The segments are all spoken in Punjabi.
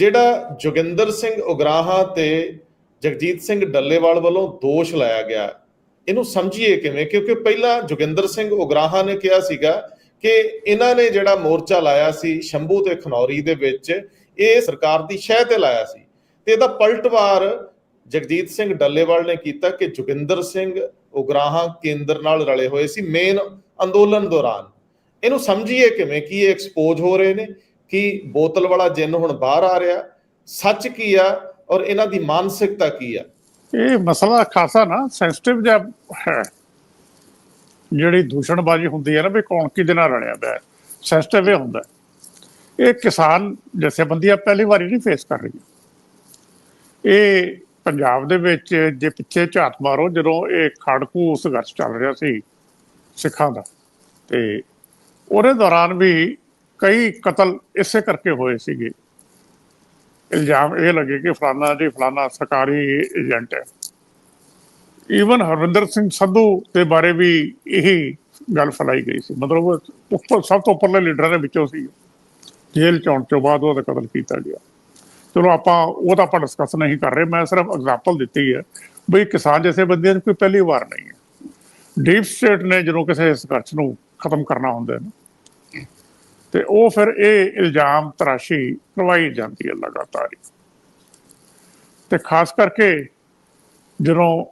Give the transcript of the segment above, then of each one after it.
ਜਿਹੜਾ ਜੋਗਿੰਦਰ ਸਿੰਘ ਉਗਰਾਹਾਂ ਤੇ ਜਗਜੀਤ ਸਿੰਘ ਡੱਲੇਵਾਲ ਵੱਲੋਂ ਦੋਸ਼ ਲਾਇਆ ਗਿਆ, ਇਹਨੂੰ ਸਮਝੀਏ ਕਿਵੇਂ? ਕਿਉਂਕਿ ਪਹਿਲਾਂ ਜੋਗਿੰਦਰ ਸਿੰਘ ਉਗਰਾਹਾਂ ਨੇ ਕਿਹਾ ਸੀਗਾ ਕਿ ਇਹਨਾਂ ਨੇ ਜਿਹੜਾ ਮੋਰਚਾ ਲਾਇਆ ਸੀ ਸ਼ੰਭੂ ਤੇ ਖਨੌਰੀ ਦੇ ਵਿੱਚ, ਇਹ ਸਰਕਾਰ ਦੀ ਸ਼ਹਿ ਤੇ ਲਾਇਆ ਸੀ। ਤੇ ਇਹਦਾ ਪਲਟਵਾਰ ਜਗਜੀਤ ਸਿੰਘ ਡੱਲੇਵਾਲ ਨੇ ਕੀਤਾ ਕਿ ਜੋਗਿੰਦਰ ਸਿੰਘ ਉਗਰਾਹਾਂ ਕੇਂਦਰ ਨਾਲ ਰਲੇ ਹੋਏ ਸੀ, ਮੇਨ ਅੰਦੋਲਨ ਦੌਰਾਨ। ਇਹਨੂੰ ਸਮਝੀਏ ਕਿਵੇਂ ਕਿ ਇਹ ਐਕਸਪੋਜ਼ ਹੋ ਰਹੇ ਨੇ ਕਿ ਬੋਤਲ ਵਾਲਾ ਜਿੰਨ ਹੁਣ ਬਾਹਰ ਆ ਰਿਹਾ, ਸੱਚ ਕੀ ਆ ਔਰ ਇਹਨਾਂ ਦੀ ਮਾਨਸਿਕਤਾ ਕੀ ਆ? ਇਹ ਮਸਲਾ ਖਾਸਾ ਨਾ ਸੈਂਸਿਟਿਵ ਜਿਹਾ ਹੈ। ਜਿਹੜੀ ਦੂਸ਼ਣਬਾਜ਼ੀ ਹੁੰਦੀ ਹੈ ਨਾ ਵੀ ਕੌਣ ਕਿਹਦੇ ਨਾਲ ਰਲਿਆ ਪਿਆ ਸੈਂਸਿਟਿਵ ਇਹ ਹੁੰਦਾ ਇਹ ਕਿਸਾਨ ਜਥੇਬੰਦੀਆਂ ਪਹਿਲੀ ਵਾਰੀ ਨਹੀਂ ਫੇਸ ਕਰ ਰਹੀ। ਇਹ ਪੰਜਾਬ ਦੇ ਵਿੱਚ ਜੇ ਪਿੱਛੇ ਝਾਤ ਮਾਰੋ, ਜਦੋਂ ਇਹ ਖੜਕੂ ਸੰਘਰਸ਼ ਚੱਲ ਰਿਹਾ ਸੀ ਸਿੱਖਾਂ ਦਾ, ਤੇ ਉਹਦੇ ਦੌਰਾਨ ਵੀ ਕਈ ਕਤਲ ਇਸੇ ਕਰਕੇ ਹੋਏ ਸੀਗੇ। ਇਲਜ਼ਾਮ ਇਹ ਲੱਗੇ ਕਿ ਫਲਾਨਾ ਜੀ ਫਲਾਨਾ ਸਰਕਾਰੀ ਏਜੰਟ ਹੈ। ਈਵਨ ਹਰਵਿੰਦਰ ਸਿੰਘ ਸੰਧੂ ਦੇ ਬਾਰੇ ਵੀ ਇਹੀ ਗੱਲ ਫੈਲਾਈ ਗਈ ਸੀ। ਮਤਲਬ ਉੱਪਰ ਸਭ ਤੋਂ ਉੱਪਰਲੇ ਲੀਡਰਾਂ ਦੇ ਵਿੱਚੋਂ ਸੀ। ਜੇਲ੍ਹ ਚੌਂਕ ਤੋਂ ਬਾਅਦ ਉਹਦਾ ਕਤਲ ਕੀਤਾ ਗਿਆ। ਚਲੋ ਆਪਾਂ ਉਹ ਤਾਂ ਆਪਾਂ ਡਿਸਕਸ ਨਹੀਂ ਕਰ ਰਹੇ। ਮੈਂ ਸਿਰਫ ਐਗਜ਼ਾਮਪਲ ਦਿੱਤੀ ਹੈ ਬਈ ਕਿਸਾਨ ਜੈਸੇ ਬੰਦਿਆਂ ਦੀ ਕੋਈ ਪਹਿਲੀ ਵਾਰ ਨਹੀਂ ਹੈ। ਡੀਪ ਸਟੇਟ ਨੇ ਜਦੋਂ ਕਿਸੇ ਸੰਘਰਸ਼ ਨੂੰ ਖਤਮ ਕਰਨਾ ਹੁੰਦਾ ਹੈ ਤੇ ਉਹ ਫਿਰ ਇਹ ਇਲਜ਼ਾਮ ਤਰਾਸ਼ੀ ਕਰਵਾਈ ਜਾਂਦੀ ਹੈ ਲਗਾਤਾਰ ਹੀ। ਤੇ ਖਾਸ ਕਰਕੇ ਜਦੋਂ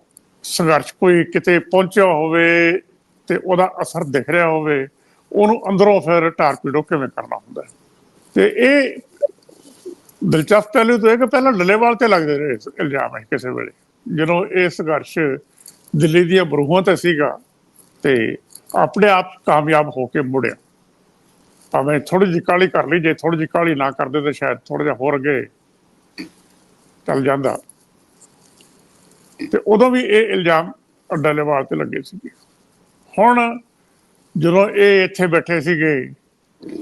ਸੰਘਰਸ਼ ਕੋਈ ਕਿਤੇ ਪਹੁੰਚਿਆ ਹੋਵੇ ਤੇ ਉਹਦਾ ਅਸਰ ਦਿਖ ਰਿਹਾ ਹੋਵੇ, ਉਹਨੂੰ ਅੰਦਰੋਂ ਫਿਰ ਟਾਰਪੀਡੋ ਕਿਵੇਂ ਕਰਨਾ ਹੁੰਦਾ ਤੇ ਇਹ ਦਿਲਚਸਪ ਪਹਿਲੂ ਤੋਂ ਇਹ ਕਿ ਪਹਿਲਾਂ ਡੱਲੇਵਾਲ ਤੇ ਲੱਗਦੇ ਰਹੇ ਇਲਜ਼ਾਮ ਹੈ ਕਿਸੇ ਵੇਲੇ। ਜਦੋਂ ਇਹ ਸੰਘਰਸ਼ ਦਿੱਲੀ ਦੀਆਂ ਬਰੂਹਾਂ ਤੇ ਸੀਗਾ ਤੇ ਆਪਣੇ ਆਪ ਕਾਮਯਾਬ ਹੋ ਕੇ ਮੁੜਿਆ। ਭਾਵੇਂ ਥੋੜੀ ਜਿਹੀ ਕਾਲੀ ਕਰ ਲਈ, ਜੇ ਥੋੜੀ ਜਿਹੀ ਕਾਲੀ ਨਾ ਕਰਦੇ ਤਾਂ ਸ਼ਾਇਦ ਥੋੜਾ ਜਿਹਾ ਹੋਰ ਅੱਗੇ ਚੱਲ ਜਾਂਦਾ। ਤੇ ਉਦੋਂ ਵੀ ਇਹ ਇਲਜ਼ਾਮ ਡੱਲੇਵਾਲ ਤੇ ਲੱਗੇ ਸੀਗੇ। ਹੁਣ ਜਦੋਂ ਇਹ ਇੱਥੇ ਬੈਠੇ ਸੀਗੇ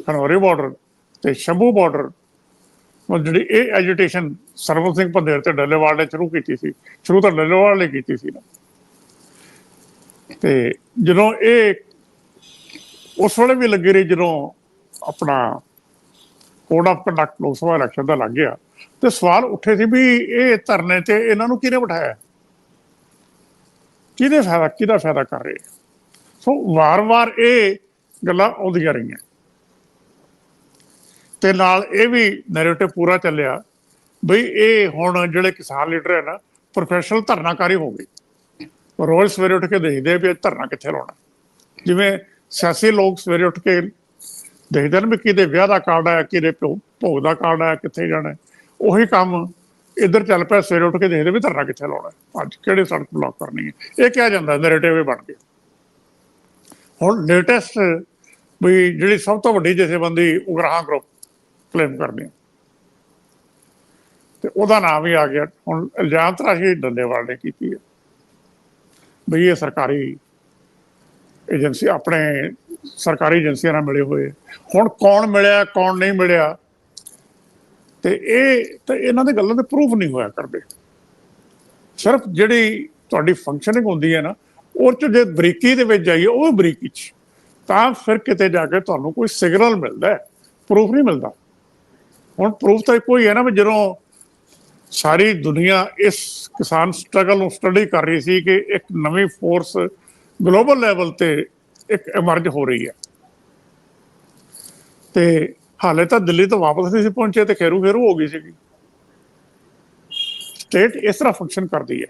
ਖਨੌਰੀ ਬਾਰਡਰ ਤੇ ਸ਼ੰਭੂ ਬਾਰਡਰ ਉਹ ਜਿਹੜੀ ਇਹ ਐਜੀਟੇਸ਼ਨ ਸਰਵਨ ਸਿੰਘ ਪੰਧੇਰ ਤੇ ਡੱਲੇਵਾਲ ਨੇ ਸ਼ੁਰੂ ਕੀਤੀ ਸੀ, ਸ਼ੁਰੂ ਤਾਂ ਡੱਲੇਵਾਲ ਨੇ ਕੀਤੀ ਸੀ ਨਾ। ਤੇ ਜਦੋਂ ਇਹ ਉਸ ਵੇਲੇ ਵੀ ਲੱਗੇ ਰਹੀ, ਜਦੋਂ ਆਪਣਾ ਕੋਡ ਆਫ ਕੰਡਕਟ ਲੋਕ ਸਭਾ ਇਲੈਕਸ਼ਨ ਦਾ ਲੱਗ ਗਿਆ। ਤੇ ਸਵਾਲ ਉੱਠੇ ਸੀ ਵੀ ਇਹ ਧਰਨੇ ਤੇ ਇਹਨਾਂ ਨੂੰ ਕਿਹਨੇ ਬਿਠਾਇਆ? ਕਿਹਦੇ ਫਾਇਦਾ, ਕਿਹਦਾ ਫਾਇਦਾ ਕਰ ਰਹੇ? ਸੋ ਵਾਰ-ਵਾਰ ਇਹ ਗੱਲਾਂ ਆਉਂਦੀਆਂ ਰਹੀਆਂ। ਤੇ ਨਾਲ ਇਹ ਵੀ ਨੈਰੇਟਿਵ ਪੂਰਾ ਚੱਲਿਆ ਬਈ ਇਹ ਹੁਣ ਜਿਹੜੇ ਕਿਸਾਨ ਲੀਡਰ ਹੈ ਨਾ ਪ੍ਰੋਫੈਸ਼ਨਲ ਧਰਨਾਕਾਰੀ ਹੋ ਗਈ ਰੋਜ਼ ਸਵੇਰੇ ਉੱਠ ਕੇ ਦੇਖਦੇ ਵੀ ਇਹ ਧਰਨਾ ਕਿੱਥੇ ਲਾਉਣਾ। ਜਿਵੇਂ ਸਿਆਸੀ ਲੋਕ ਸਵੇਰੇ ਉੱਠ ਕੇ ਦੇਖਦੇ ਨੇ ਵੀ ਕਿਹਦੇ ਵਿਆਹ ਦਾ ਕਾਰਡ ਆਇਆ, ਕਿਹਦੇ ਭੋ- ਭੋਗ ਦਾ ਕਾਰਡ ਆਇਆ, ਕਿੱਥੇ ਜਾਣਾ ਉਹੀ ਕੰਮ ਇੱਧਰ ਚੱਲ ਪਿਆ, ਸਵੇਰੇ ਉੱਠ ਕੇ ਦੇਖਦੇ ਵੀ ਧਰਨਾ ਕਿੱਥੇ ਲਾਉਣਾ ਅੱਜ ਕਿਹੜੇ ਸੜਕ ਬਲੌਕ ਕਰਨੀ ਹੈ। ਇਹ ਕਿਹਾ ਜਾਂਦਾ ਨੈਰੇਟਿਵ ਬਣ ਗਿਆ। ਹੁਣ ਲੇਟੈਸਟ ਵੀ ਜਿਹੜੀ ਸਭ ਤੋਂ ਵੱਡੀ ਜਥੇਬੰਦੀ ਉਗਰਾਹਾਂ ਗਰੁੱਪ ਕਲੇਮ ਕਰਦੇ ਤੇ ਉਹਦਾ ਨਾਮ ਵੀ ਆ ਗਿਆ। ਹੁਣ ਇਲਜ਼ਾਮ ਤਰਾਸ਼ੀ ਡੰਡੇਵਾਲ ਨੇ ਕੀਤੀ ਹੈ। ਵੀ ਇਹ ਸਰਕਾਰੀ ਏਜੰਸੀ ਆਪਣੇ ਸਰਕਾਰੀ ਏਜੰਸੀਆਂ ਨਾਲ ਮਿਲੇ ਹੋਏ। ਹੁਣ ਕੌਣ ਮਿਲਿਆ, ਕੌਣ ਨਹੀਂ ਮਿਲਿਆ? ਤੇ ਇਹ, ਤੇ ਇਹਨਾਂ ਦੇ ਗੱਲਾਂ ਦੇ ਪ੍ਰੂਫ ਨਹੀਂ ਹੋਇਆ ਕਰਦੇ। ਸਿਰਫ ਜਿਹੜੀ ਤੁਹਾਡੀ ਫੰਕਸ਼ਨਿੰਗ ਹੁੰਦੀ ਹੈ ਨਾ, ਉਹ ਚ ਜੇ ਬਰੀਕੀ ਦੇ ਵਿੱਚ ਜਾਈਏ, ਉਹ ਬਰੀਕੀ ਚ। ਤਾਂ ਫਿਰ ਕਿਤੇ ਜਾ ਕੇ ਤੁਹਾਨੂੰ ਕੋਈ ਸਿਗਨਲ ਮਿਲਦਾ ਹੈ। ਪ੍ਰੂਫ ਨਹੀਂ ਮਿਲਦਾ। ਹੁਣ ਪ੍ਰੂਫ ਤਾਂ ਇੱਕੋ ਹੀ ਹੈ ਨਾ ਵੀ ਜਦੋਂ ਸਾਰੀ ਦੁਨੀਆ ਇਸ ਕਿਸਾਨ ਸਟਰਗਲ ਨੂੰ ਸਟੱਡੀ ਕਰ ਰਹੀ ਸੀ ਕਿ ਇੱਕ ਨਵੀਂ ਫੋਰਸ ਗਲੋਬਲ ਲੈਵਲ ਤੇ ਇੱਕ ਇਮਰਜ ਹੋ ਰਹੀ ਹੈ। ਤੇ ਹਾਲੇ ਤਾਂ ਦਿੱਲੀ ਤੋਂ ਵਾਪਸ ਨਹੀਂ ਸੀ ਪਹੁੰਚੇ ਤੇ ਖੇਰੂ ਖੇਰੂ ਹੋ ਗਈ ਸੀਗੀ। ਸਟੇਟ ਇਸ ਤਰ੍ਹਾਂ ਫੰਕਸ਼ਨ ਕਰਦੀ ਹੈ।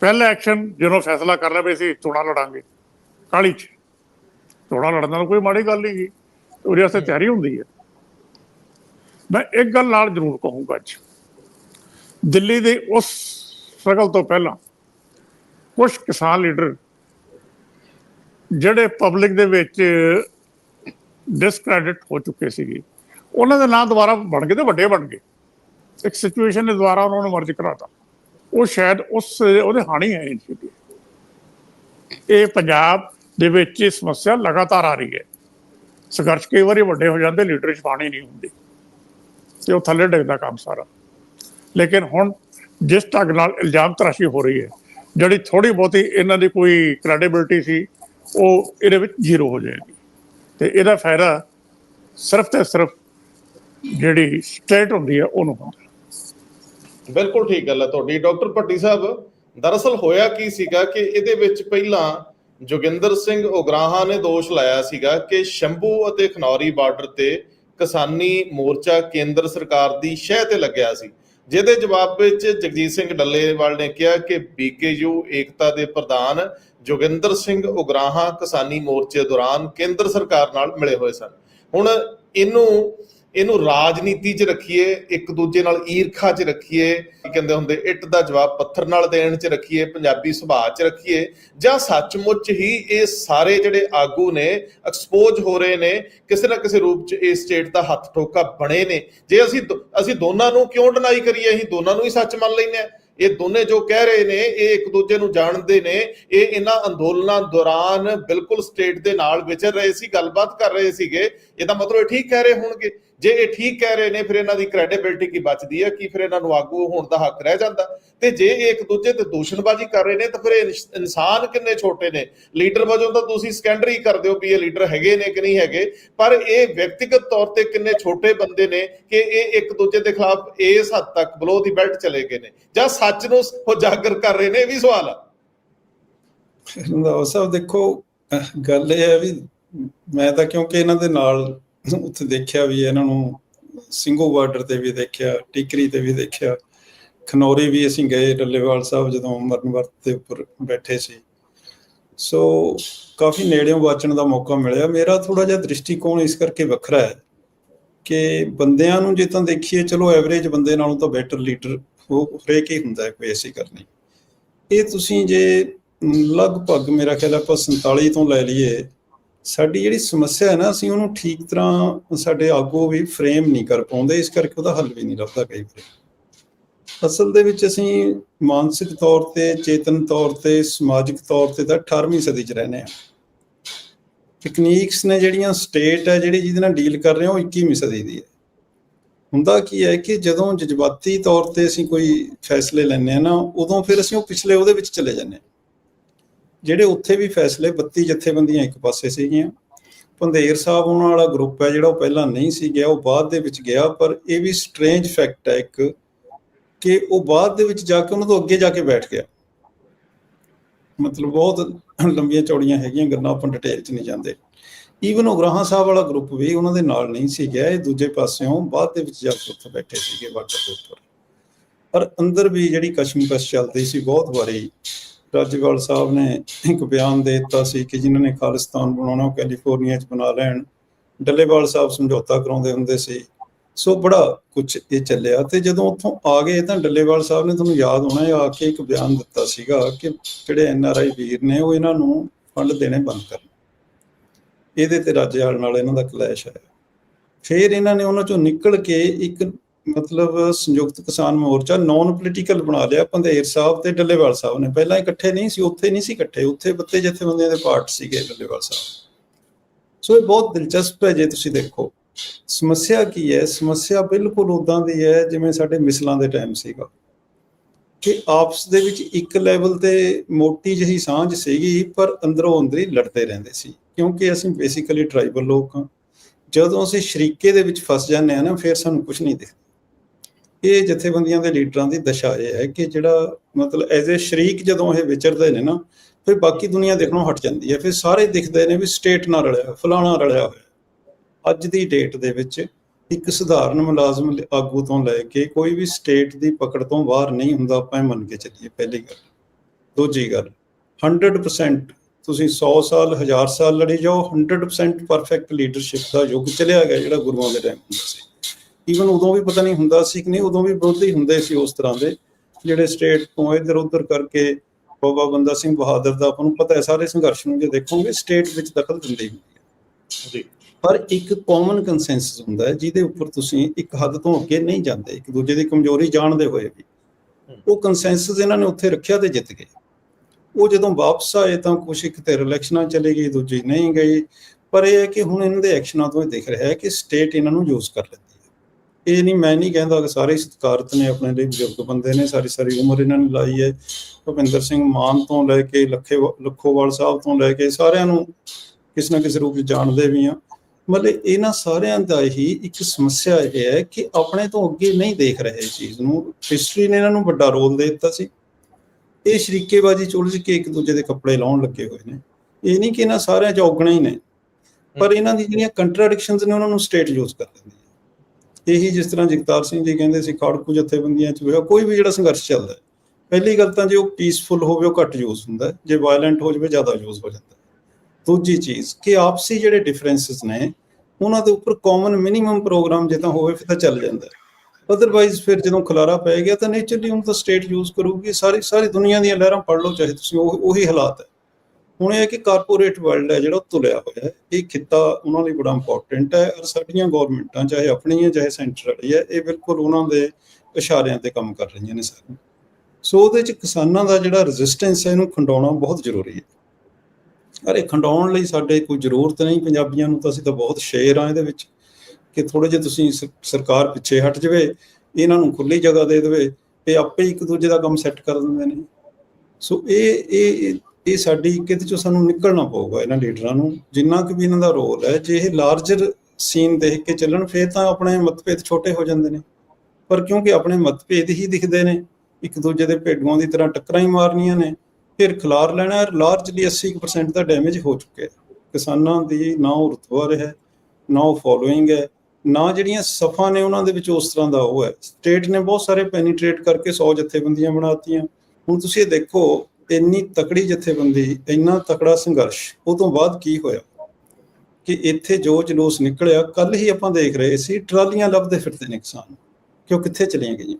ਪਹਿਲਾ ਐਕਸ਼ਨ ਜਦੋਂ ਫੈਸਲਾ ਕਰ ਲਿਆ ਵੀ ਅਸੀਂ ਚੋਣਾਂ ਲੜਾਂਗੇ ਕਾਲੀ ਚ। ਚੋਣਾਂ ਲੜਨ ਨਾਲ ਕੋਈ ਮਾੜੀ ਗੱਲ ਨਹੀਂ ਉਹਦੇ ਵਾਸਤੇ ਤਿਆਰੀ ਹੁੰਦੀ ਹੈ। ਮੈਂ ਇੱਕ ਗੱਲ ਨਾਲ ਜ਼ਰੂਰ ਕਹੂੰਗਾ ਅੱਜ। ਦਿੱਲੀ ਦੇ ਉਸ ਸਟਰਗਲ ਤੋਂ ਪਹਿਲਾਂ ਕੁਝ ਕਿਸਾਨ ਲੀਡਰ ਜਿਹੜੇ ਪਬਲਿਕ ਦੇ ਵਿੱਚ ਡਿਸਕ੍ਰੈਡਿਟ ਹੋ ਚੁੱਕੇ ਸੀਗੇ, ਉਹਨਾਂ ਦੇ ਨਾਂ ਦੁਬਾਰਾ ਬਣ ਗਏ ਤੇ ਵੱਡੇ ਬਣ ਗਏ। ਇੱਕ ਸਿਚੁਏਸ਼ਨ ਦੇ ਦੁਆਰਾ ਉਹਨਾਂ ਨੂੰ ਮਰਜ ਕਰਾਤਾ। ਉਹ ਸ਼ਾਇਦ ਉਸ, ਉਹਦੇ ਹਾਣੀ ਹੈ ਨਹੀਂ ਸੀਗੀ ਇਹ ਪੰਜਾਬ ਦੇ ਵਿੱਚ ਇਹ ਸਮੱਸਿਆ ਲਗਾਤਾਰ ਆ ਰਹੀ ਹੈ। ਸੰਘਰਸ਼ ਕਈ ਵਾਰੀ ਵੱਡੇ ਹੋ ਜਾਂਦੇ ਲੀਡਰਸ਼ਿਪ ਚ ਨਹੀਂ ਹੁੰਦੀ। ਤੇ ਉਹ ਥੱਲੇ ਡਿੱਗਦਾ ਕੰਮ ਸਾਰਾ। ਲੇਕਿਨ ਹੁਣ ਜਿਸ ਢੰਗ ਨਾਲ ਇਲਜ਼ਾਮ ਤਰਾਸ਼ੀ ਹੋ ਰਹੀ ਹੈ, ਜਿਹੜੀ ਥੋੜੀ ਬਹੁਤੀ ਇਹਨਾਂ ਦੀ ਕੋਈ ਕ੍ਰੈਡੀਬਿਲਟੀ ਸੀ ਉਹ ਇਹਦੇ ਵਿੱਚ ਜ਼ੀਰੋ ਹੋ ਜਾਏਗੀ। ਤੇ ਇਹਦਾ ਫਾਇਦਾ ਸਿਰਫ ਤੇ ਸਿਰਫ ਜਿਹੜੀ ਸਟੇਟ ਹੁੰਦੀ ਹੈ, ਉਹਨੂੰ ਹੁੰਦਾ ਬਿਲਕੁਲ ਠੀਕ ਗੱਲ ਹੈ ਤੁਹਾਡੀ। ਡਾਕਟਰ ਭੱਟੀ ਸਾਹਿਬ, ਦਰਅਸਲ ਹੋਇਆ ਕੀ ਸੀਗਾ ਕਿ ਇਹਦੇ ਵਿੱਚ ਪਹਿਲਾਂ ਜੋਗਿੰਦਰ ਸਿੰਘ ਉਗਰਾਹਾਂ ਨੇ ਦੋਸ਼ ਲਾਇਆ ਸੀਗਾ ਕਿ ਸ਼ੰਭੂ ਅਤੇ ਖਨੌਰੀ ਬਾਰਡਰ ਤੇ ਕਿਸਾਨੀ ਮੋਰਚਾ ਕੇਂਦਰ ਸਰਕਾਰ ਦੀ ਸ਼ਹਿ ਤੇ ਲੱਗਿਆ ਸੀ। ਜਿਹਦੇ ਜਵਾਬ ਵਿੱਚ ਜਗਜੀਤ ਸਿੰਘ ਡੱਲੇਵਾਲ ਨੇ ਕਿਹਾ ਕਿ ਬੀਕੇਯੂ ਏਕਤਾ ਦੇ ਪ੍ਰਧਾਨ ਜੋਗਿੰਦਰ ਸਿੰਘ ਉਗਰਾਹਾਂ ਕਿਸਾਨੀ ਮੋਰਚੇ ਦੌਰਾਨ ਕੇਂਦਰ ਸਰਕਾਰ ਨਾਲ ਮਿਲੇ ਹੋਏ ਸਨ। ਹੁਣ ਇਹਨੂੰ ਇਹਨੂੰ ਰਾਜਨੀਤੀ 'ਚ ਰੱਖੀਏ, ਇੱਕ ਦੂਜੇ ਨਾਲ ਈਰਖਾ 'ਚ ਰੱਖੀਏ ਕਹਿੰਦੇ ਹੁੰਦੇ, ਇੱਟ ਦਾ ਜਵਾਬ ਪੱਥਰ ਨਾਲ ਦੇਣ 'ਚ ਰੱਖੀਏ, ਪੰਜਾਬੀ ਸੁਭਾਅ 'ਚ ਰੱਖੀਏ, ਜਾਂ ਸੱਚਮੁੱਚ ਹੀ ਇਹ ਸਾਰੇ ਜਿਹੜੇ ਆਗੂ ਨੇ ਐਕਸਪੋਜ਼ ਹੋ ਰਹੇ ਨੇ, ਕਿਸੇ ਨਾ ਕਿਸੇ ਰੂਪ 'ਚ ਇਸ ਸਟੇਟ ਦਾ ਹੱਥ ਠੋਕਾ ਬਣੇ ਨੇ। ਜੇ ਅਸੀਂ ਦੋ- ਅਸੀਂ ਦੋਨਾਂ ਨੂੰ ਕਿਉਂ ਡਿਨਾਈ ਕਰੀਏ, ਅਸੀਂ ਦੋਨਾਂ ਨੂੰ ਹੀ ਸੱਚ ਮੰਨ ਲੈਂਦੇ ਆ ਇਹ ਦੋਨੇ ਜੋ ਕਹਿ ਰਹੇ ਨੇ, ਇਹ ਇੱਕ ਦੂਜੇ ਨੂੰ ਜਾਣਦੇ ਨੇ, ਇਹ ਇਹਨਾਂ ਅੰਦੋਲਨਾਂ ਦੌਰਾਨ ਬਿਲਕੁਲ ਸਟੇਟ ਦੇ ਨਾਲ ਵਿਚਰ ਰਹੇ ਸੀ, ਗੱਲਬਾਤ ਕਰ ਰਹੇ ਸੀਗੇ। ਇਹਦਾ ਮਤਲਬ ਇਹ ਠੀਕ ਕਹਿ ਰਹੇ ਹੋਣਗੇ। ਜੇ ਇਹ ਠੀਕ ਕਹਿ ਰਹੇ ਨੇ, ਫਿਰ ਇਹਨਾਂ ਦੀ ਕ੍ਰੈਡੀਬਿਲਟੀ ਕੀ ਬਚਦੀ ਹੈ? ਕਿ ਫਿਰ ਇਹਨਾਂ ਨੂੰ ਆਗੂ ਹੋਣ ਦਾ ਹੱਕ ਰਹਿ ਜਾਂਦਾ? ਤੇ ਜੇ ਇਹ ਇੱਕ ਦੂਜੇ ਤੇ ਦੂਸ਼ਣਬਾਜ਼ੀ ਕਰ ਰਹੇ ਨੇ, ਤਾਂ ਫਿਰ ਇਹ ਇਨਸਾਨ ਕਿੰਨੇ ਛੋਟੇ ਨੇ? ਲੀਡਰ ਵਜੋਂ ਤਾਂ ਤੁਸੀਂ ਸਕੈਂਡਰੀ ਕਰਦੇ ਹੋ ਵੀ ਇਹ ਲੀਡਰ ਹੈਗੇ ਨੇ ਕਿ ਨਹੀਂ ਹੈਗੇ, ਪਰ ਇਹ ਵਿਅਕਤੀਗਤ ਤੌਰ ਤੇ ਕਿੰਨੇ ਛੋਟੇ ਬੰਦੇ ਨੇ ਕਿ ਇਹ ਇੱਕ ਦੂਜੇ ਦੇ ਖਿਲਾਫ ਇਸ ਹੱਦ ਤੱਕ ਬਲੋ ਦੀ ਬੈਲਟ ਚਲੇ ਗਏ ਨੇ? ਜਾਂ ਸੱਚ ਨੂੰ ਉਜਾਗਰ ਕਰ ਰਹੇ ਨੇ? ਇਹ ਵੀ ਸਵਾਲ ਆ। ਰੰਧਾਵਾ ਸਾਹਿਬ ਦੇਖੋ ਗੱਲ ਇਹ ਹੈ ਵੀ ਮੈਂ ਤਾਂ ਕਿਉਂਕਿ ਇਹਨਾਂ ਦੇ ਨਾਲ ਉੱਥੇ ਦੇਖਿਆ ਵੀ ਇਹਨਾਂ ਨੂੰ ਸਿੰਘੋ ਬਾਰਡਰ ਤੇ ਵੀ ਦੇਖਿਆ, ਟਿਕਰੀ ਤੇ ਵੀ ਦੇਖਿਆ। ਖਨੌਰੀ ਵੀ ਅਸੀਂ ਗਏ ਡੱਲੇਵਾਲ ਸਾਹਿਬ ਜਦੋਂ ਮਰਨਵਰਤ ਦੇ ਉੱਪਰ ਬੈਠੇ ਸੀ। ਸੋ ਕਾਫੀ ਨੇੜਿਓਂ ਵਾਚਣ ਦਾ ਮੌਕਾ ਮਿਲਿਆ। ਮੇਰਾ ਥੋੜਾ ਜਿਹਾ ਦ੍ਰਿਸ਼ਟੀਕੋਣ ਇਸ ਕਰਕੇ ਵੱਖਰਾ ਹੈ ਕਿ ਬੰਦਿਆਂ ਨੂੰ ਜੇ ਤਾਂ ਦੇਖੀਏ, ਚਲੋ ਐਵਰੇਜ ਬੰਦੇ ਨਾਲੋਂ ਤਾਂ ਬੈਟਰ ਲੀਡਰ ਹੋ, ਹਰੇਕ ਹੀ ਹੁੰਦਾ ਹੈ, ਕੋਈ ਐਸੀ ਗੱਲ ਨਹੀਂ। ਇਹ ਤੁਸੀਂ ਜੇ ਲਗਭਗ ਮੇਰਾ ਖਿਆਲ ਆਪਾਂ 47 ਤੋਂ ਲੈ ਲਈਏ ਸਾਡੀ ਜਿਹੜੀ ਸਮੱਸਿਆ ਹੈ ਨਾ, ਅਸੀਂ ਉਹਨੂੰ ਠੀਕ ਤਰ੍ਹਾਂ ਸਾਡੇ ਆਗੂ ਵੀ ਫਰੇਮ ਨਹੀਂ ਕਰ ਪਾਉਂਦੇ, ਇਸ ਕਰਕੇ ਉਹਦਾ ਹੱਲ ਵੀ ਨਹੀਂ ਲੱਭਦਾ ਕਈ ਵਾਰੀ। ਅਸਲ ਦੇ ਵਿੱਚ ਅਸੀਂ ਮਾਨਸਿਕ ਤੌਰ ਤੇ, ਚੇਤਨ ਤੌਰ ਤੇ, ਸਮਾਜਿਕ ਤੌਰ ਤੇ ਤਾਂ 18ਵੀਂ ਸਦੀ 'ਚ ਰਹਿੰਦੇ ਆ ਟੈਕਨੀਕਸ ਨੇ ਜਿਹੜੀਆਂ ਸਟੇਟ ਹੈ, ਜਿਹੜੀ ਜਿਹਦੇ ਨਾਲ ਡੀਲ ਕਰ ਰਹੇ ਹਾਂ, ਉਹ 21ਵੀਂ ਸਦੀ ਦੀ ਹੈ। ਹੁੰਦਾ ਕੀ ਹੈ ਕਿ ਜਦੋਂ ਜਜ਼ਬਾਤੀ ਤੌਰ ਤੇ ਅਸੀਂ ਕੋਈ ਫੈਸਲੇ ਲੈਂਦੇ ਆ ਨਾ, ਉਦੋਂ ਫਿਰ ਅਸੀਂ ਉਹ ਪਿਛਲੇ ਉਹਦੇ ਵਿੱਚ ਚਲੇ ਜਾਂਦੇ ਹਾਂ। ਜਿਹੜੇ ਉੱਥੇ ਵੀ ਫੈਸਲੇ 32 ਜਥੇਬੰਦੀਆਂ ਇੱਕ ਪਾਸੇ ਸੀਗੀਆਂ। ਪੰਧੇਰ ਸਾਹਿਬ ਉਹਨਾਂ ਵਾਲਾ ਗਰੁੱਪ ਹੈ ਜਿਹੜਾ ਉਹ ਪਹਿਲਾਂ ਨਹੀਂ ਸੀ ਗਿਆ, ਉਹ ਬਾਅਦ ਦੇ ਵਿੱਚ ਗਿਆ, ਪਰ ਇਹ ਵੀ ਸਟ੍ਰੇਂਜ ਫੈਕਟ ਹੈ ਇੱਕ ਕਿ ਉਹ ਬਾਅਦ ਦੇ ਵਿੱਚ ਜਾ ਕੇ ਉਹਨਾਂ ਤੋਂ ਅੱਗੇ ਜਾ ਕੇ ਬੈਠ ਗਿਆ। ਮਤਲਬ ਬਹੁਤ ਲੰਬੀਆਂ ਚੌੜੀਆਂ ਹੈਗੀਆਂ ਗੱਲਾਂ ਆਪਾਂ ਡਿਟੇਲ 'ਚ ਨਹੀਂ ਜਾਂਦੇ। ਈਵਨ ਉਹ ਗ੍ਰਾਹਾਂ ਸਾਹਿਬ ਵਾਲਾ ਗਰੁੱਪ ਵੀ ਉਹਨਾਂ ਦੇ ਨਾਲ ਨਹੀਂ ਸੀ ਗਿਆ, ਇਹ ਦੂਜੇ ਪਾਸਿਓਂ ਬਾਅਦ ਦੇ ਵਿੱਚ ਜਾ ਕੇ ਉੱਥੇ ਬੈਠੇ ਸੀਗੇ ਵਾਟਰ ਦੇ ਉੱਪਰ। ਪਰ ਅੰਦਰ ਵੀ ਜਿਹੜੀ ਕਸ਼ਮਕਸ਼ ਚੱਲਦੀ ਸੀ, ਬਹੁਤ ਵਾਰੀ ਰਾਜੇਵਾਲ ਸਾਹਿਬ ਨੇ ਇੱਕ ਬਿਆਨ ਦੇ ਦਿੱਤਾ ਸੀ ਕਿ ਜਿਨ੍ਹਾਂ ਨੇ ਖਾਲਿਸਤਾਨ ਬਣਾਉਣਾ, ਉਹ ਕੈਲੀਫੋਰਨੀਆ 'ਚ ਬਣਾ ਲੈਣ। ਡੱਲੇਵਾਲ ਸਾਹਿਬ ਸਮਝੌਤਾ ਕਰਾਉਂਦੇ ਹੁੰਦੇ ਸੀ। ਸੋ ਬੜਾ ਕੁਝ ਇਹ ਚੱਲਿਆ ਤੇ ਜਦੋਂ ਉੱਥੋਂ ਆ ਗਏ ਤਾਂ ਡੱਲੇਵਾਲ ਸਾਹਿਬ ਨੇ ਤੁਹਾਨੂੰ ਯਾਦ ਹੋਣਾ ਆ ਕੇ ਇੱਕ ਬਿਆਨ ਦਿੱਤਾ ਸੀਗਾ ਕਿ ਜਿਹੜੇ ਐਨ ਆਰ ਆਈ ਵੀਰ ਨੇ, ਉਹ ਇਹਨਾਂ ਨੂੰ ਫੰਡ ਦੇਣੇ ਬੰਦ ਕਰਨ ਇਹਦੇ ਤੇ ਰਾਜੇਵਾਲ ਨਾਲ ਇਹਨਾਂ ਦਾ ਕਲੈਸ਼ ਆਇਆ। ਫਿਰ ਇਹਨਾਂ ਨੇ ਉਹਨਾਂ ਚੋਂ ਨਿਕਲ ਕੇ ਇੱਕ ਮਤਲਬ ਸੰਯੁਕਤ ਕਿਸਾਨ ਮੋਰਚਾ ਨਾਨ ਪੋਲੀਟੀਕਲ ਬਣਾ ਲਿਆ ਪੰਧੇਰ ਸਾਹਿਬ ਤੇ ਡੱਲੇਵਾਲ ਸਾਹਿਬ ਨੇ। ਪਹਿਲਾਂ ਇਕੱਠੇ ਨਹੀਂ ਸੀ, ਉੱਥੇ ਨਹੀਂ ਸੀ ਇਕੱਠੇ। ਉੱਥੇ ਬੱਤੇ ਜਥੇਬੰਦੀਆਂ ਦੇ ਪਾਰਟ ਸੀਗੇ ਡੱਲੇਵਾਲ ਸਾਹਿਬ। ਸੋ ਇਹ ਬਹੁਤ ਦਿਲਚਸਪ ਹੈ ਜੇ ਤੁਸੀਂ ਦੇਖੋ। ਸਮੱਸਿਆ ਕੀ ਹੈ? ਸਮੱਸਿਆ ਬਿਲਕੁਲ ਉਦਾਂ ਦੀ ਹੈ ਜਿਵੇਂ ਸਾਡੇ ਮਿਸਲਾਂ ਦੇ ਟਾਈਮ ਸੀਗਾ। ਕਿ ਆਪਸ ਦੇ ਵਿੱਚ ਇੱਕ ਲੈਵਲ ਤੇ ਮੋਟੀ ਜਿਹੀ ਸਾਂਝ ਸੀਗੀ, ਪਰ ਅੰਦਰੋਂ ਅੰਦਰੀ ਲੜਦੇ ਰਹਿੰਦੇ ਸੀ। ਕਿਉਂਕਿ ਅਸੀਂ ਬੇਸਿਕਲੀ ਟ੍ਰਾਈਬਲ ਲੋਕ ਹਾਂ। ਜਦੋਂ ਅਸੀਂ ਸ਼ਰੀਕੇ ਦੇ ਵਿੱਚ ਫਸ ਜਾਂਦੇ ਆ ਨਾ, ਫਿਰ ਸਾਨੂੰ ਕੁਝ ਨਹੀਂ ਦਿਖਦਾ। ਇਹ ਜਥੇਬੰਦੀਆਂ ਦੇ ਲੀਡਰਾਂ ਦੀ ਦਸ਼ਾ ਇਹ ਹੈ ਕਿ ਜਿਹੜਾ ਮਤਲਬ ਐਜ਼ ਅ ਸ਼ਰੀਕ ਜਦੋਂ ਇਹ ਵਿਚਰਦੇ ਨੇ ਨਾ, ਫਿਰ ਬਾਕੀ ਦੁਨੀਆ ਦੇਖਣੋਂ ਹਟ ਜਾਂਦੀ ਹੈ। ਫਿਰ ਸਾਰੇ ਦਿਖਦੇ ਨੇ ਵੀ ਸਟੇਟ ਨਾਲ ਰਲਿਆ ਫਲਾਣਾ ਰਲਿਆ ਹੋਇਆ। ਅੱਜ ਦੀ ਡੇਟ ਦੇ ਵਿੱਚ ਇੱਕ ਸਧਾਰਨ ਮੁਲਾਜ਼ਮ ਆਗੂ ਤੋਂ ਲੈ ਕੇ ਕੋਈ ਵੀ ਸਟੇਟ ਦੀ ਪਕੜ ਤੋਂ ਬਾਹਰ ਨਹੀਂ ਹੁੰਦਾ, ਆਪਾਂ ਇਹ ਮੰਨ ਕੇ ਚੱਲੀਏ, ਪਹਿਲੀ ਗੱਲ। ਦੂਜੀ ਗੱਲ 100% ਤੁਸੀਂ 100 ਸਾਲ 1000 ਸਾਲ ਲੜੀ ਜਾਓ 100% ਪਰਫੈਕਟ ਲੀਡਰਸ਼ਿਪ ਦਾ ਯੁੱਗ ਚਲਿਆ ਗਿਆ ਜਿਹੜਾ ਗੁਰੂਆਂ ਦੇ ਟਾਈਮ ਹੁੰਦਾ ਸੀ। ਈਵਨ ਉਦੋਂ ਵੀ ਪਤਾ ਨਹੀਂ ਹੁੰਦਾ ਸੀ ਕਿ ਨਹੀਂ ਉਦੋਂ ਵੀ ਵਿਰੋਧੀ ਹੁੰਦੇ ਸੀ ਉਸ ਤਰ੍ਹਾਂ ਦੇ ਜਿਹੜੇ ਸਟੇਟ ਤੋਂ ਇੱਧਰ ਉੱਧਰ ਕਰਕੇ ਬਾਬਾ ਬੰਦਾ ਸਿੰਘ ਬਹਾਦਰ ਦਾ ਆਪਾਂ ਨੂੰ ਪਤਾ ਹੈ ਸਾਰੇ ਸੰਘਰਸ਼ ਨੂੰ ਜੇ ਦੇਖੋਗੇ ਸਟੇਟ ਵਿੱਚ ਦਖਲ ਦਿੰਦੀ ਹੁੰਦੀ ਹੈ ਜੀ। ਪਰ ਇੱਕ ਕਾਮਨ ਕੰਸੈਂਸਸ ਹੁੰਦਾ ਹੈ ਜਿਹਦੇ ਉੱਪਰ ਤੁਸੀਂ ਇੱਕ ਹੱਦ ਤੋਂ ਅੱਗੇ ਨਹੀਂ ਜਾਂਦੇ ਇੱਕ ਦੂਜੇ ਦੀ ਕਮਜ਼ੋਰੀ ਜਾਣਦੇ ਹੋਏ ਵੀ। ਉਹ ਕੰਸੈਂਸਸ ਇਹਨਾਂ ਨੇ ਉੱਥੇ ਰੱਖਿਆ ਤੇ ਜਿੱਤ ਗਏ। ਉਹ ਜਦੋਂ ਵਾਪਸ ਆਏ ਤਾਂ ਕੁਛ ਇੱਕ ਤੇ ਇਲੈਕਸ਼ਨਾਂ ਚਲੇ ਗਈ ਦੂਜੀ ਨਹੀਂ ਗਈ। ਪਰ ਇਹ ਹੈ ਕਿ ਹੁਣ ਇਹਨਾਂ ਦੇ ਐਕਸ਼ਨਾਂ ਤੋਂ ਇਹ ਦਿਖ ਰਿਹਾ ਹੈ ਕਿ ਸਟੇਟ ਇਹਨਾਂ ਨੂੰ ਯੂਜ਼ ਕਰ ਲੈਂਦੀ ਇਹ ਨਹੀਂ ਮੈਂ ਨਹੀਂ ਕਹਿੰਦਾ ਕਿ ਸਾਰੇ ਸਤਿਕਾਰਤ ਨੇ ਆਪਣੇ ਲਈ ਬਜ਼ੁਰਗ ਬੰਦੇ ਨੇ ਸਾਰੀ ਸਾਰੀ ਉਮਰ ਇਹਨਾਂ ਨੇ ਲਾਈ ਹੈ। ਭੁਪਿੰਦਰ ਸਿੰਘ ਮਾਨ ਤੋਂ ਲੈ ਕੇ ਲੱਖੇ ਲੱਖੋਵਾਲ ਸਾਹਿਬ ਤੋਂ ਲੈ ਕੇ ਸਾਰਿਆਂ ਨੂੰ ਕਿਸੇ ਨਾ ਕਿਸੇ ਰੂਪ ਵਿੱਚ ਜਾਣਦੇ ਵੀ ਆ ਮਤਲਬ ਇਹਨਾਂ ਸਾਰਿਆਂ ਦਾ ਹੀ ਇੱਕ ਸਮੱਸਿਆ ਇਹ ਹੈ ਕਿ ਆਪਣੇ ਤੋਂ ਅੱਗੇ ਨਹੀਂ ਦੇਖ ਰਹੇ ਚੀਜ਼ ਨੂੰ। ਹਿਸਟਰੀ ਨੇ ਇਹਨਾਂ ਨੂੰ ਵੱਡਾ ਰੋਲ ਦੇ ਦਿੱਤਾ ਸੀ। ਇਹ ਸ਼ਰੀਕੇਬਾਜ਼ੀ ਚੁਲਝ ਕੇ ਇੱਕ ਦੂਜੇ ਦੇ ਕੱਪੜੇ ਲਾਉਣ ਲੱਗੇ ਹੋਏ ਨੇ। ਇਹ ਨਹੀਂ ਕਿ ਇਹਨਾਂ ਸਾਰਿਆਂ ਚ ਔਗਣਾ ਹੀ ਨੇ। ਪਰ ਇਹਨਾਂ ਦੀ ਜਿਹੜੀਆਂ ਕੰਟਰਡਿਕਸ਼ਨਸ ਨੇ ਉਹਨਾਂ ਨੂੰ ਸਟੇਟ ਯੂਜ਼ ਕਰ ਲੈਂਦੀ ਹੈ ਇਹੀ ਜਿਸ ਤਰ੍ਹਾਂ ਜਗਤਾਰ ਸਿੰਘ ਜੀ ਕਹਿੰਦੇ ਸੀ ਖਾੜਕੂ ਜਥੇਬੰਦੀਆਂ ਚ ਹੋਇਆ ਕੋਈ ਵੀ ਜਿਹੜਾ ਸੰਘਰਸ਼ ਚੱਲਦਾ ਹੈ। ਪਹਿਲੀ ਗੱਲ ਤਾਂ ਜੇ ਉਹ ਪੀਸਫੁਲ ਹੋਵੇ, ਉਹ ਘੱਟ ਯੂਜ਼ ਹੁੰਦਾ ਜੇ ਵਾਇਲੈਂਟ ਹੋ ਜਾਵੇ, ਜ਼ਿਆਦਾ ਯੂਜ਼ ਹੋ ਜਾਂਦਾ ਦੂਜੀ ਚੀਜ਼, ਕਿ ਆਪਸੀ ਜਿਹੜੇ ਡਿਫਰੈਂਸਸ ਨੇ, ਉਹਨਾਂ ਦੇ ਉੱਪਰ ਕਾਮਨ ਮਿਨੀਮਮ ਪ੍ਰੋਗਰਾਮ ਜੇ ਤਾਂ ਹੋਵੇ, ਫਿਰ ਤਾਂ ਚੱਲ ਜਾਂਦਾ ਅਦਰਵਾਈਜ਼ ਫਿਰ ਜਦੋਂ ਖਲਾਰਾ ਪੈ ਗਿਆ, ਤਾਂ ਨੇਚਰਲੀ ਹੁਣ ਤਾਂ ਸਟੇਟ ਯੂਜ਼ ਕਰੂਗੀ। ਸਾਰੀ ਸਾਰੀ ਦੁਨੀਆ ਦੀਆਂ ਲਹਿਰਾਂ ਪੜ ਲਓ, ਚਾਹੇ ਤੁਸੀਂ ਉਹ ਉਹੀ ਹਾਲਾਤ ਹੈ। ਹੁਣ ਇਹ ਹੈ ਕਿ ਕਾਰਪੋਰੇਟ ਵਰਲਡ ਹੈ, ਜਿਹੜਾ ਉਹ ਤੁਲਿਆ ਹੋਇਆ ਹੈ, ਇਹ ਖਿੱਤਾ ਉਹਨਾਂ ਲਈ ਬੜਾ ਇੰਪੋਰਟੈਂਟ ਹੈ ਔਰ ਸਾਡੀਆਂ ਗਵਰਨਮੈਂਟਾਂ ਚਾਹੇ ਆਪਣੀਆਂ ਚਾਹੇ ਸੈਂਟਰ ਵਾਲੀ ਹੈ, ਇਹ ਬਿਲਕੁਲ ਉਹਨਾਂ ਦੇ ਇਸ਼ਾਰਿਆਂ ਤੇ ਕੰਮ ਕਰ ਰਹੀਆਂ ਨੇ ਸਾਰੀਆਂ ਸੋ ਉਹਦੇ ਚ ਕਿਸਾਨਾਂ ਦਾ ਜਿਹੜਾ ਰੈਜ਼ਿਸਟੈਂਸ ਹੈ, ਇਹਨੂੰ ਖੰਡਾਉਣਾ ਬਹੁਤ ਜ਼ਰੂਰੀ ਹੈ। ਅਰੇ ਖੰਡਾਉਣ ਲਈ ਸਾਡੇ ਕੋਈ ਜ਼ਰੂਰਤ ਨਹੀਂ, ਪੰਜਾਬੀਆਂ ਨੂੰ ਤਾਂ ਅਸੀਂ ਤਾਂ ਬਹੁਤ ਸ਼ੇਰ ਆ ਇਹਦੇ ਵਿੱਚ ਕਿ ਥੋੜੇ ਜਿਹਾ ਤੁਸੀਂ ਸ- ਸਰਕਾਰ ਪਿੱਛੇ ਹਟ ਜਾਵੇ, ਇਹਨਾਂ ਨੂੰ ਖੁੱਲੀ ਜਗ੍ਹਾ ਦੇ ਦੇਵੇ ਇਹ ਆਪੇ ਇੱਕ ਦੂਜੇ ਦਾ ਕੰਮ ਸੈੱਟ ਕਰ ਦਿੰਦੇ ਨੇ। ਸੋ ਇਹ ਇਹ ਇਹ ਸਾਡੀ ਕਿਤੇ ਚੋਂ ਸਾਨੂੰ ਨਿਕਲਣਾ ਪਊਗਾ ਇਹਨਾਂ ਲੀਡਰਾਂ ਨੂੰ? ਜਿੰਨਾ ਕਿ ਵੀ ਇਹਨਾਂ ਦਾ ਰੋਲ ਹੈ ਜੇ ਇਹ ਲਾਰਜਰ ਸੀਨ ਦੇਖ ਕੇ ਚੱਲਣ ਫੇਰ ਤਾਂ ਆਪਣੇ ਮਤਭੇਦ ਛੋਟੇ ਹੋ ਜਾਂਦੇ ਨੇ। ਪਰ ਕਿਉਂਕਿ ਆਪਣੇ ਮਤਭੇਦ ਹੀ ਦਿਖਦੇ ਨੇ ਇੱਕ ਦੂਜੇ ਦੇ ਭੇਡੂਆਂ ਦੀ ਤਰ੍ਹਾਂ ਟੱਕਰਾਂ ਹੀ ਮਾਰਨੀਆਂ ਨੇ ਫਿਰ ਖਿਲਾਰ ਲੈਣਾ ਲਾਰਜਲੀ 80% ਦਾ ਡੈਮੇਜ ਹੋ ਚੁੱਕਿਆ ਹੈ। ਕਿਸਾਨਾਂ ਦੀ ਨਾ ਉਹ ਰੁਤਬਾ ਰਿਹਾ ਹੈ, ਨਾ ਉਹ ਫੋਲੋਇੰਗ ਹੈ ਨਾ ਜਿਹੜੀਆਂ ਸਫਾ ਨੇ ਉਹਨਾਂ ਦੇ ਵਿੱਚ ਉਸ ਤਰ੍ਹਾਂ ਦਾ ਉਹ ਹੈ। ਸਟੇਟ ਨੇ ਬਹੁਤ ਸਾਰੇ ਪੈਨੀਟ੍ਰੇਟ ਕਰਕੇ 100 ਜਥੇਬੰਦੀਆਂ ਬਣਾਤੀਆਂ ਹੁਣ ਤੁਸੀਂ ਇਹ ਦੇਖੋ ਇੰਨੀ ਤਕੜੀ ਜਥੇਬੰਦੀ, ਇੰਨਾ ਤਕੜਾ ਸੰਘਰਸ਼ ਉਹ ਤੋਂ ਬਾਅਦ ਕੀ ਹੋਇਆ? ਕਿ ਇੱਥੇ ਜੋ ਜਲੂਸ ਨਿਕਲਿਆ ਕੱਲ ਹੀ ਆਪਾਂ ਦੇਖ ਰਹੇ ਸੀ, ਟਰਾਲੀਆਂ ਲੱਭਦੇ ਫਿਰਦੇ ਨੇ ਕਿਸਾਨ। ਕਿ ਉਹ ਕਿੱਥੇ ਚਲੀਆਂ ਗਈਆਂ?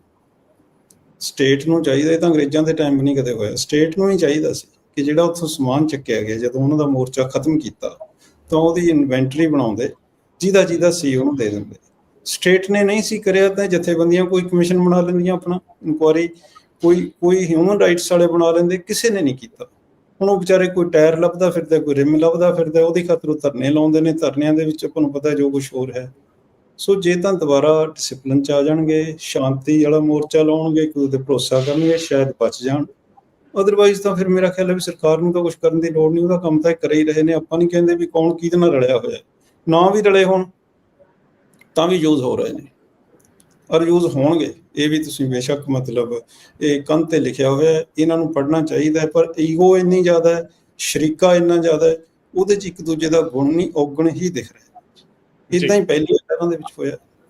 ਸਟੇਟ ਨੂੰ ਚਾਹੀਦਾ ਤਾਂ ਅੰਗਰੇਜ਼ਾਂ ਦੇ ਟਾਈਮ ਨਹੀਂ ਕਦੇ ਹੋਇਆ। ਸਟੇਟ ਨੂੰ ਹੀ ਚਾਹੀਦਾ ਸੀ ਕਿ ਜਿਹੜਾ ਉੱਥੋਂ ਸਮਾਨ ਚੱਕਿਆ ਗਿਆ, ਜਦੋਂ ਉਹਨਾਂ ਦਾ ਮੋਰਚਾ ਖਤਮ ਕੀਤਾ, ਤਾਂ ਉਹਦੀ ਇਨਵੈਂਟਰੀ ਬਣਾਉਂਦੇ, ਜਿਹਦਾ ਜਿਹਦਾ ਸੀ ਉਹਨੂੰ ਦੇ ਦਿੰਦੇ। ਸਟੇਟ ਨੇ ਨਹੀਂ ਸੀ ਕਰਿਆ ਤਾਂ ਜਥੇਬੰਦੀਆਂ ਕੋਈ ਕਮਿਸ਼ਨ ਬਣਾ ਲੈਂਦੀਆਂ ਆਪਣਾ ਇਨਕੁਆਰੀ ਕੋਈ ਕੋਈ ਹਿਊਮਨ ਰਾਈਟਸ ਵਾਲੇ ਬਣਾ ਲੈਂਦੇ, ਕਿਸੇ ਨੇ ਨਹੀਂ ਕੀਤਾ। ਹੁਣ ਉਹ ਵਿਚਾਰੇ ਕੋਈ ਟਾਇਰ ਲੱਭਦਾ ਫਿਰਦਾ, ਕੋਈ ਰਿਮ ਲੱਭਦਾ ਫਿਰਦਾ, ਉਹਦੀ ਖਾਤਰ ਉਹ ਧਰਨੇ ਲਾਉਂਦੇ ਨੇ, ਧਰਨਿਆਂ ਦੇ ਵਿੱਚ ਆਪਾਂ ਨੂੰ ਪਤਾ ਜੋ ਕੁਝ ਹੋਰ ਹੈ। ਸੋ ਜੇ ਤਾਂ ਦੁਬਾਰਾ ਡਿਸਪਲਿਨ ਚ ਆ ਜਾਣਗੇ, ਸ਼ਾਂਤੀ ਵਾਲਾ ਮੋਰਚਾ ਲਾਉਣਗੇ ਇੱਕ ਦੂਜੇ ਤੇ ਭਰੋਸਾ ਕਰਨਗੇ, ਸ਼ਾਇਦ ਬਚ ਜਾਣ। ਅਦਰਵਾਈਜ਼ ਤਾਂ ਫਿਰ ਮੇਰਾ ਖਿਆਲ ਹੈ ਵੀ ਸਰਕਾਰ ਨੂੰ ਤਾਂ ਕੁਝ ਕਰਨ ਦੀ ਲੋੜ ਨਹੀਂ, ਉਹਦਾ ਕੰਮ ਤਾਂ ਇਹ ਕਰ ਹੀ ਰਹੇ ਨੇ। ਆਪਾਂ ਨਹੀਂ ਕਹਿੰਦੇ ਵੀ ਕੌਣ ਕਿਹਦੇ ਨਾਲ ਰਲਿਆ ਹੋਇਆ। ਨਾ ਵੀ ਰਲੇ ਹੋਣ, ਤਾਂ ਵੀ ਯੂਜ਼ ਹੋ ਰਹੇ ਨੇ। ਔਰ ਯੂਜ਼ ਹੋਣਗੇ। ਇਹ ਵੀ ਤੁਸੀਂ ਬੇਸ਼ੱਕ ਮਤਲਬ ਇਹ ਕੰਧ ਤੇ ਲਿਖਿਆ ਹੋਇਆ ਇਹਨਾਂ ਨੂੰ ਪੜ੍ਹਨਾ ਚਾਹੀਦਾ ਹੈ ਪਰ ਈਗੋ ਇੰਨੀ ਜ਼ਿਆਦਾ ਹੈ ਸ਼ਰੀਕਾ ਇੰਨਾ ਜ਼ਿਆਦਾ ਹੈ ਉਹਦੇ ਚ ਇੱਕ ਦੂਜੇ ਦਾ ਗੁਣ ਨਹੀਂ ਔਗਣ ਹੀ ਦਿਖ ਰਿਹਾ। ਇਦਾਂ ਹੀ ਪਹਿਲੀ ਲਹਿਰਾਂ ਦੇ ਵਿੱਚ ਹੋਇਆ।